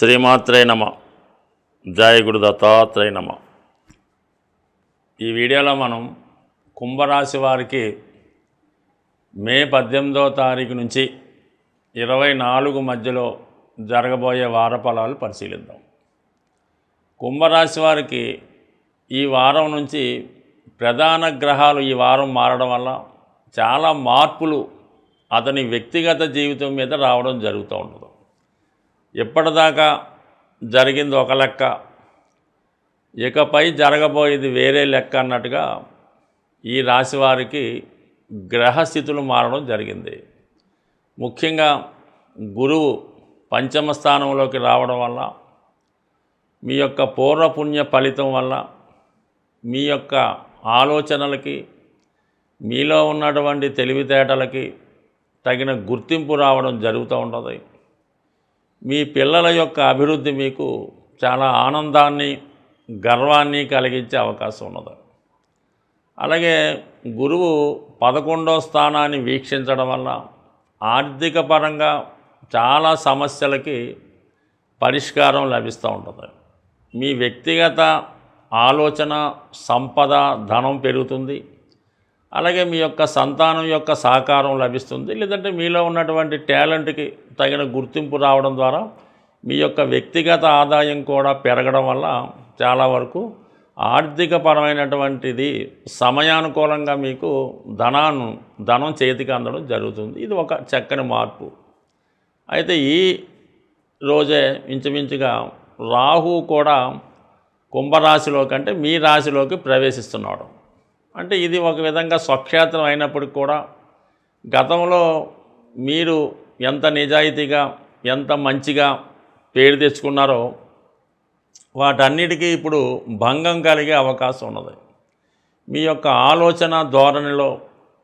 శ్రీమాత్రే నమ. జాయగుడు దత్తాత్రేయ నమ. ఈ వీడియోలో మనం కుంభరాశి వారికి మే పద్దెనిమిదవ తారీఖు నుంచి ఇరవై నాలుగు మధ్యలో జరగబోయే వార ఫలాలు పరిశీలిద్దాం. కుంభరాశి వారికి ఈ వారం నుంచి ప్రధాన గ్రహాలు ఈ వారం మారడం వల్ల చాలా మార్పులు అతని వ్యక్తిగత జీవితం మీద రావడం జరుగుతూ ఉంటుంది. ఇప్పటిదాకా జరిగింది ఒక లెక్క. ఇకపై జరగబోయేది వేరే లెక్క అన్నట్టుగా ఈ రాశి వారికి గ్రహస్థితులు మారడం జరిగింది. ముఖ్యంగా గురువు పంచమ స్థానంలోకి రావడం వల్ల మీ యొక్క పూర్వపుణ్య ఫలితం వల్ల మీ యొక్క ఆలోచనలకి మీలో ఉన్నటువంటి తెలివితేటలకి తగిన గుర్తింపు రావడం జరుగుతూ ఉంటుంది. మీ పిల్లల యొక్క అభివృద్ధి మీకు చాలా ఆనందాన్ని గర్వాన్ని కలిగించే అవకాశం ఉన్నది. అలాగే గురువు పదకొండో స్థానాన్ని వీక్షించడం వల్ల ఆర్థిక పరంగా చాలా సమస్యలకి పరిష్కారం లభిస్తూ ఉంటుంది. మీ వ్యక్తిగత ఆలోచన సంపద ధనం పెరుగుతుంది. అలాగే మీ యొక్క సంతానం యొక్క సహకారం లభిస్తుంది. లేదంటే మీలో ఉన్నటువంటి టాలెంట్కి తగిన గుర్తింపు రావడం ద్వారా మీ యొక్క వ్యక్తిగత ఆదాయం కూడా పెరగడం వల్ల చాలా వరకు ఆర్థిక పరమైనటువంటిది సమయానుకూలంగా మీకు ధనాన్ని ధనం చేతికి అందడం జరుగుతుంది. ఇది ఒక చక్కని మార్పు. అయితే ఈ రోజే ఇంచుమించుగా రాహు కూడా కుంభరాశిలో కంటే మీ రాశిలోకి ప్రవేశిస్తున్నాడు అంటే ఇది ఒక విధంగా స్వక్షేత్రం అయినప్పటికి కూడా గతంలో మీరు ఎంత నిజాయితీగా ఎంత మంచిగా పేరు తెచ్చుకున్నారో వాటన్నిటికీ ఇప్పుడు భంగం కలిగే అవకాశం ఉన్నది. మీ యొక్క ఆలోచన ధోరణిలో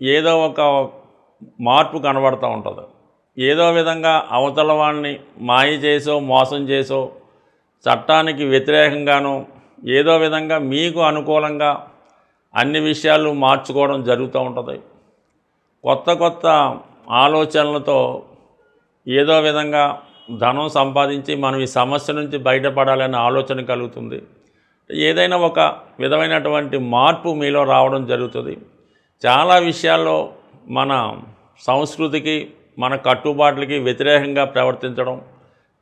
ఏదో ఒక మార్పు కనబడుతూ ఉంటుంది. ఏదో విధంగా అవతల వాడిని మాయ చేసో మోసం చేసో చట్టానికి వ్యతిరేకంగానో ఏదో విధంగా మీకు అనుకూలంగా అన్ని విషయాలు మార్చుకోవడం జరుగుతూ ఉంటుంది. కొత్త కొత్త ఆలోచనలతో ఏదో విధంగా ధనం సంపాదించి మనం ఈ సమస్య నుంచి బయటపడాలనే ఆలోచన కలుగుతుంది. ఏదైనా ఒక విధమైనటువంటి మార్పు మీలో రావడం జరుగుతుంది. చాలా విషయాల్లో మన సంస్కృతికి మన కట్టుబాట్లకి వ్యతిరేకంగా ప్రవర్తించడం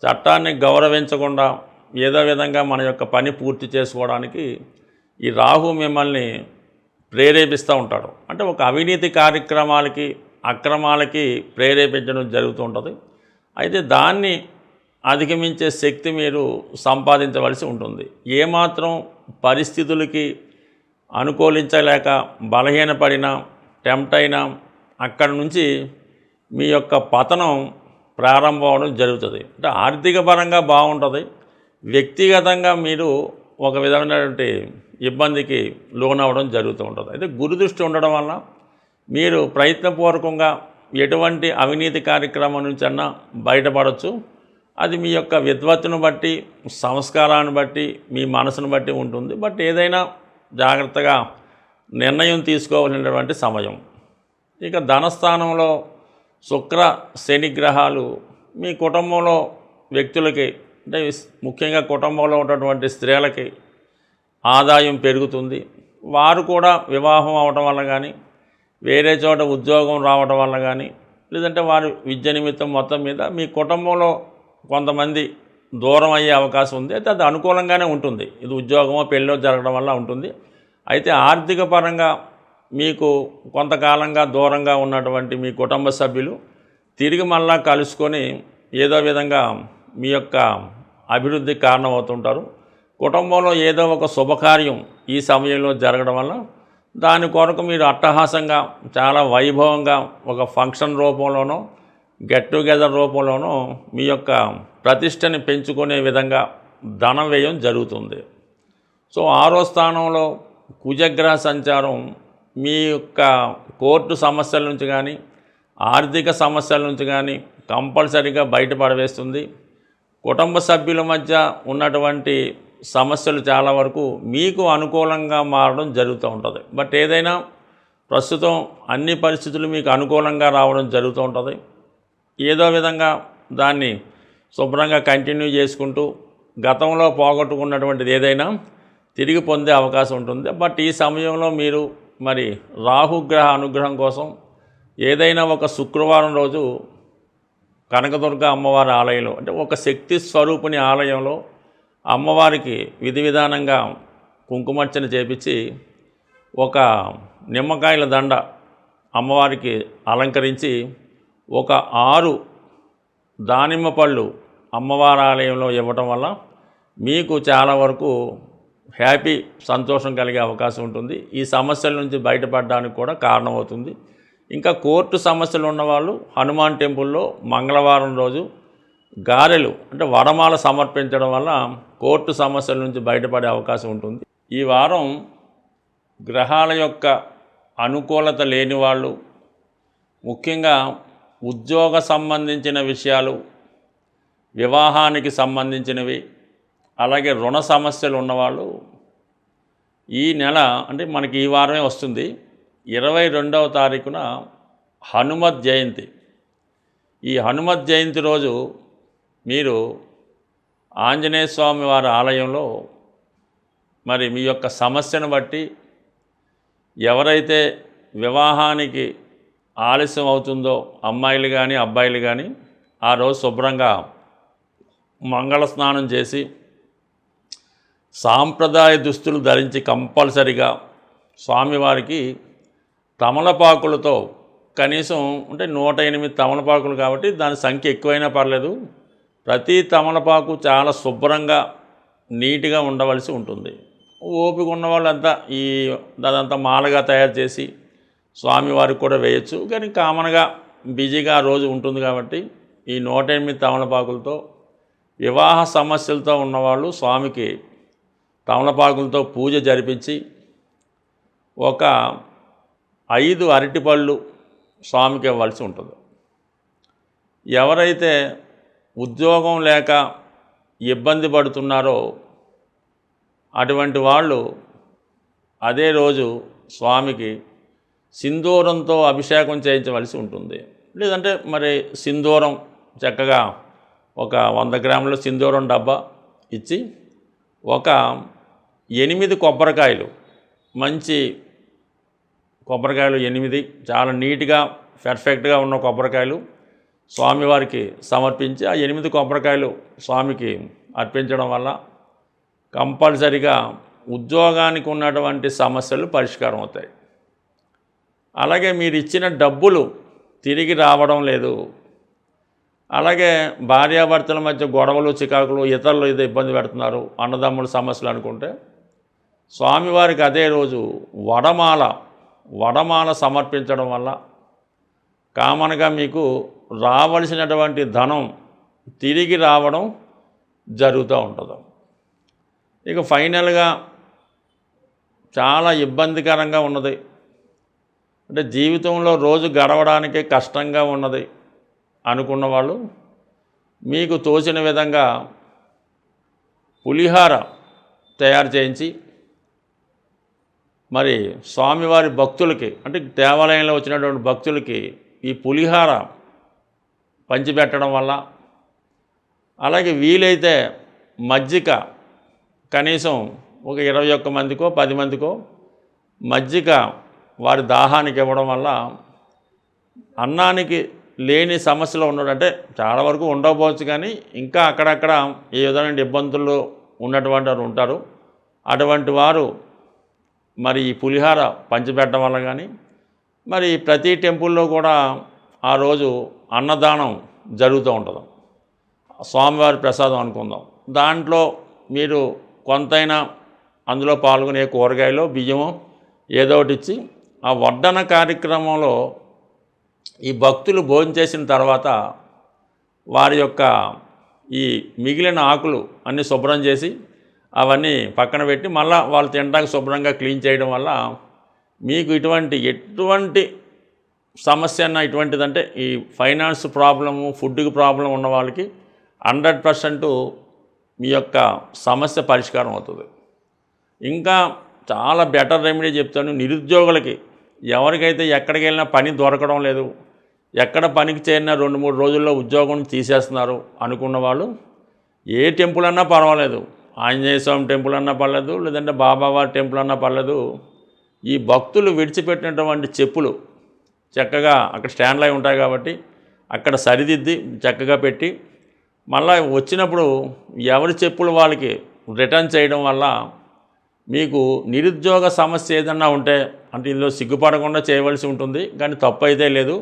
చట్టాన్ని గౌరవించకుండా ఏదో విధంగా మన యొక్క పని పూర్తి చేసుకోవడానికి ఈ రాహు మిమ్మల్ని ప్రేరేపిస్తూ ఉంటాడు. అంటే ఒక అవినీతి కార్యక్రమాలకి అక్రమాలకి ప్రేరేపించడం జరుగుతూ ఉంటుంది. అయితే దాన్ని అధిగమించే శక్తి మీరు సంపాదించవలసి ఉంటుంది. ఏమాత్రం పరిస్థితులకి అనుకూలించలేక బలహీనపడినా టెంప్ట్ అయినా అక్కడి నుంచి మీ యొక్క పతనం ప్రారంభం అవడం జరుగుతుంది. అంటే ఆర్థిక పరంగా బాగుంటుంది. వ్యక్తిగతంగా మీరు ఒక విధమైనటువంటి ఇబ్బందికి లోనవ్వడం జరుగుతూ ఉంటుంది. అయితే గురుదృష్టి ఉండడం వల్ల మీరు ప్రయత్నపూర్వకంగా ఎటువంటి అవినీతి కార్యక్రమం నుంచి అన్నా బయటపడవచ్చు అది మీ యొక్క విద్వత్తును బట్టి సంస్కారాన్ని బట్టి మీ మనసును బట్టి ఉంటుంది. బట్ ఏదైనా జాగ్రత్తగా నిర్ణయం తీసుకోవాల్సినటువంటి సమయం. ఇక ధనస్థానంలో శుక్ర శని గ్రహాలు మీ కుటుంబంలో వ్యక్తులకి అంటే ముఖ్యంగా కుటుంబంలో ఉన్నటువంటి స్త్రీలకి ఆదాయం పెరుగుతుంది. వారు కూడా వివాహం అవటం వల్ల కానీ వేరే చోట ఉద్యోగం రావటం వల్ల కానీ లేదంటే వారి విద్య నిమిత్తం మొత్తం మీద మీ కుటుంబంలో కొంతమంది దూరం అయ్యే అవకాశం ఉంది. అయితే అది అనుకూలంగానే ఉంటుంది. ఇది ఉద్యోగమో పెళ్ళో జరగడం వల్ల ఉంటుంది. అయితే ఆర్థిక పరంగా మీకు కొంతకాలంగా దూరంగా ఉన్నటువంటి మీ కుటుంబ సభ్యులు తిరిగి మళ్ళా కలుసుకొని ఏదో విధంగా మీ యొక్క అభివృద్ధికి కారణమవుతుంటారు. కుటుంబంలో ఏదో ఒక శుభకార్యం ఈ సమయంలో జరగడం వల్ల దాని కొరకు మీరు అట్టహాసంగా చాలా వైభవంగా ఒక ఫంక్షన్ రూపంలోనో గెట్ టుగెదర్ రూపంలోనో మీ యొక్క ప్రతిష్టని పెంచుకునే విధంగా ధన వ్యయం జరుగుతుంది. సో ఆరో స్థానంలో కుజగ్రహ సంచారం మీ యొక్క కోర్టు సమస్యల నుంచి కానీ ఆర్థిక సమస్యల నుంచి కానీ కంపల్సరీగా బయటపడవేస్తుంది. కుటుంబ సభ్యుల మధ్య ఉన్నటువంటి సమస్యలు చాలా వరకు మీకు అనుకూలంగా మారడం జరుగుతూ ఉంటుంది. బట్ ఏదైనా ప్రస్తుతం అన్ని పరిస్థితులు మీకు అనుకూలంగా రావడం జరుగుతూ ఉంటుంది. ఏదో విధంగా దాన్ని శుభ్రంగా కంటిన్యూ చేసుకుంటూ గతంలో పోగొట్టుకున్నటువంటిది ఏదైనా తిరిగి పొందే అవకాశం ఉంటుంది. బట్ ఈ సమయంలో మీరు మరి రాహుగ్రహ అనుగ్రహం కోసం ఏదైనా ఒక శుక్రవారం రోజు కనకదుర్గ అమ్మవారి ఆలయంలో అంటే ఒక శక్తి స్వరూపుని ఆలయంలో అమ్మవారికి విధి విధానంగా కుంకుమర్చన చేపించి ఒక నిమ్మకాయల దండ అమ్మవారికి అలంకరించి ఒక ఆరు దానిమ్మ పళ్ళు అమ్మవారి ఆలయంలో ఇవ్వటం వల్ల మీకు చాలా వరకు హ్యాపీ సంతోషం కలిగే అవకాశం ఉంటుంది. ఈ సమస్యల నుంచి బయటపడడానికి కూడా కారణమవుతుంది. ఇంకా కోర్టు సమస్యలు ఉన్నవాళ్ళు హనుమాన్ టెంపుల్లో మంగళవారం రోజు గారెలు అంటే వరమాల సమర్పించడం వల్ల కోర్టు సమస్యల నుంచి బయటపడే అవకాశం ఉంటుంది. ఈ వారం గ్రహాల యొక్క అనుకూలత లేని వాళ్ళు ముఖ్యంగా ఉద్యోగ సంబంధించిన విషయాలు వివాహానికి సంబంధించినవి అలాగే రుణ సమస్యలు ఉన్నవాళ్ళు ఈ నెల అంటే మనకి ఈ వారమే వస్తుంది. ఇరవై రెండవ తారీఖున హనుమత్ జయంతి. ఈ హనుమత్ జయంతి రోజు మీరు ఆంజనేయ స్వామి వారి ఆలయంలో మరి మీ యొక్క సమస్యను బట్టి ఎవరైతే వివాహానికి ఆలస్యం అవుతుందో అమ్మాయిలు కానీ అబ్బాయిలు కానీ ఆ రోజు శుభ్రంగా మంగళ స్నానం చేసి సాంప్రదాయ దుస్తులు ధరించి కంపల్సరిగా స్వామివారికి తమలపాకులతో కనీసం అంటే నూట ఎనిమిది తమలపాకులు కాబట్టి దాని సంఖ్య ఎక్కువైనా పర్లేదు. ప్రతి తమలపాకు చాలా శుభ్రంగా నీట్గా ఉండవలసి ఉంటుంది. ఓపిక ఉన్న వాళ్ళంతా ఈ అదంతా మాలగా తయారు చేసి స్వామివారికి కూడా వేయచ్చు. కానీ కామన్గా బిజీగా రోజు ఉంటుంది కాబట్టి ఈ నూట ఎనిమిది తమలపాకులతో వివాహ సమస్యలతో ఉన్నవాళ్ళు స్వామికి తమలపాకులతో పూజ జరిపించి ఒక ఐదు అరటిపళ్ళు స్వామికి ఇవ్వాల్సి ఉంటుంది. ఎవరైతే ఉద్యోగం లేక ఇబ్బంది పడుతున్నారో అటువంటి వాళ్ళు అదే రోజు స్వామికి సింధూరంతో అభిషేకం చేయించవలసి ఉంటుంది. లేదంటే మరి సింధూరం చక్కగా ఒక వంద గ్రాముల సింధూరం డబ్బా ఇచ్చి ఒక ఎనిమిది కొబ్బరికాయలు మంచి కొబ్బరికాయలు ఎనిమిది చాలా నీట్గా పర్ఫెక్ట్గా ఉన్న కొబ్బరికాయలు స్వామివారికి సమర్పించి ఆ ఎనిమిది కొబ్బరికాయలు స్వామికి అర్పించడం వల్ల కంపల్సరిగా ఉద్యోగానికి ఉన్నటువంటి సమస్యలు పరిష్కారం అవుతాయి. అలాగే మీరు ఇచ్చిన డబ్బులు తిరిగి రావడం లేదు. అలాగే భార్యాభర్తల మధ్య గొడవలు చికాకులు ఇతరులు ఏదో ఇబ్బంది పెడుతున్నారు అన్నదమ్ముల సమస్యలు అనుకుంటే స్వామివారికి అదే రోజు వడమాల వడమాల సమర్పించడం వల్ల కామన్గా మీకు రావలసినటువంటి ధనం తిరిగి రావడం జరుగుతూ ఉంటుంది. ఇక ఫైనల్గా చాలా ఇబ్బందికరంగా ఉన్నది. అంటే జీవితంలో రోజు గడవడానికే కష్టంగా ఉన్నది అనుకున్న వాళ్ళు మీకు తోచిన విధంగా పులిహార తయారు చేయించి మరి స్వామివారి భక్తులకి అంటే దేవాలయంలో వచ్చినటువంటి భక్తులకి ఈ పులిహార పంచిపెట్టడం వల్ల. అలాగే వీలైతే మజ్జిగ కనీసం ఒక ఇరవై ఒక్క మందికో పది మందికో మజ్జిగ వారి దాహానికి ఇవ్వడం వల్ల అన్నానికి లేని సమస్యలు ఉండడం అంటే చాలా వరకు ఉండకపోవచ్చు కానీ ఇంకా అక్కడక్కడ ఏ విధమైన ఇబ్బందులు ఉన్నటువంటి వారు ఉంటారు. అటువంటి వారు మరి ఈ పులిహార పంచిపెట్టడం వల్ల కానీ మరి ప్రతి టెంపుల్లో కూడా ఆ రోజు అన్నదానం జరుగుతూ ఉంటుంది. స్వామివారి ప్రసాదం అనుకుందాం. దాంట్లో మీరు కొంతైనా అందులో పాల్గొనే కూరగాయలు బియ్యము ఏదో ఒకటి ఇచ్చి ఆ వడ్డన కార్యక్రమంలో ఈ భక్తులు భోజనం చేసిన తర్వాత వారి యొక్క ఈ మిగిలిన ఆకులు అన్నీ శుభ్రం చేసి అవన్నీ పక్కన పెట్టి మళ్ళీ వాళ్ళు తినడానికి శుభ్రంగా క్లీన్ చేయడం వల్ల మీకు ఇటువంటి ఎటువంటి సమస్య అన్న ఇటువంటిదంటే ఈ ఫైనాన్స్ ప్రాబ్లము ఫుడ్కి ప్రాబ్లం ఉన్న వాళ్ళకి హండ్రెడ్ పర్సెంట్ మీ యొక్క సమస్య పరిష్కారం అవుతుంది. ఇంకా చాలా బెటర్ రెమెడీ చెప్తాను నిరుద్యోగులకి. ఎవరికైతే ఎక్కడికి వెళ్ళినా పని దొరకడం లేదు ఎక్కడ పనికి చేరిన రెండు మూడు రోజుల్లో ఉద్యోగం తీసేస్తున్నారు అనుకున్న వాళ్ళు ఏ టెంపుల్ అన్నా పర్వాలేదు. ఆంజనేయ స్వామి టెంపుల్ అన్నా పర్లేదు లేదంటే బాబావారి టెంపుల్ అన్నా పర్లేదు. ఈ భక్తులు విడిచిపెట్టినటువంటి చెప్పులు చక్కగా అక్కడ స్టాండ్లు అయి ఉంటాయి కాబట్టి అక్కడ సరిదిద్ది చక్కగా పెట్టి మళ్ళీ వచ్చినప్పుడు ఎవరి చెప్పులు వాళ్ళకి రిటర్న్ చేయడం వల్ల మీకు నిరుద్యోగ సమస్య ఏదన్నా ఉంటే అంటే ఇందులో సిగ్గుపడకుండా చేయవలసి ఉంటుంది. కానీ తప్పు అయితే లేదు.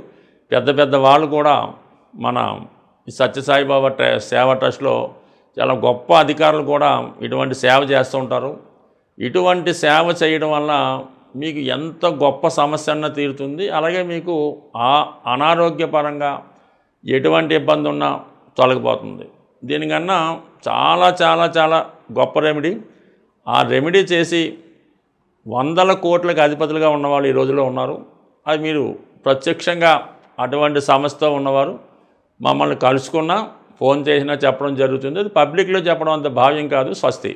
పెద్ద పెద్ద వాళ్ళు కూడా మన సత్యసాయిబాబా ట్ర సేవ ట్రస్ట్లో చాలా గొప్ప అధికారులు కూడా ఇటువంటి సేవ చేస్తూ ఉంటారు. ఇటువంటి సేవ చేయడం వల్ల మీకు ఎంత గొప్ప సమస్య అన్న తీరుతుంది. అలాగే మీకు ఆ అనారోగ్యపరంగా ఎటువంటి ఇబ్బంది ఉన్నా తొలగిపోతుంది. దీనికన్నా చాలా చాలా చాలా గొప్ప రెమెడీ ఆ రెమెడీ చేసి వందల కోట్లకు అధిపతులుగా ఉన్నవాళ్ళు ఈ రోజులో ఉన్నారు. అది మీరు ప్రత్యక్షంగా అటువంటి సమస్యతో ఉన్నవారు మమ్మల్ని కలుసుకున్నా ఫోన్ చేసినా చెప్పడం జరుగుతుంది. అది పబ్లిక్లో చెప్పడం అంత భావ్యం కాదు స్వస్తి.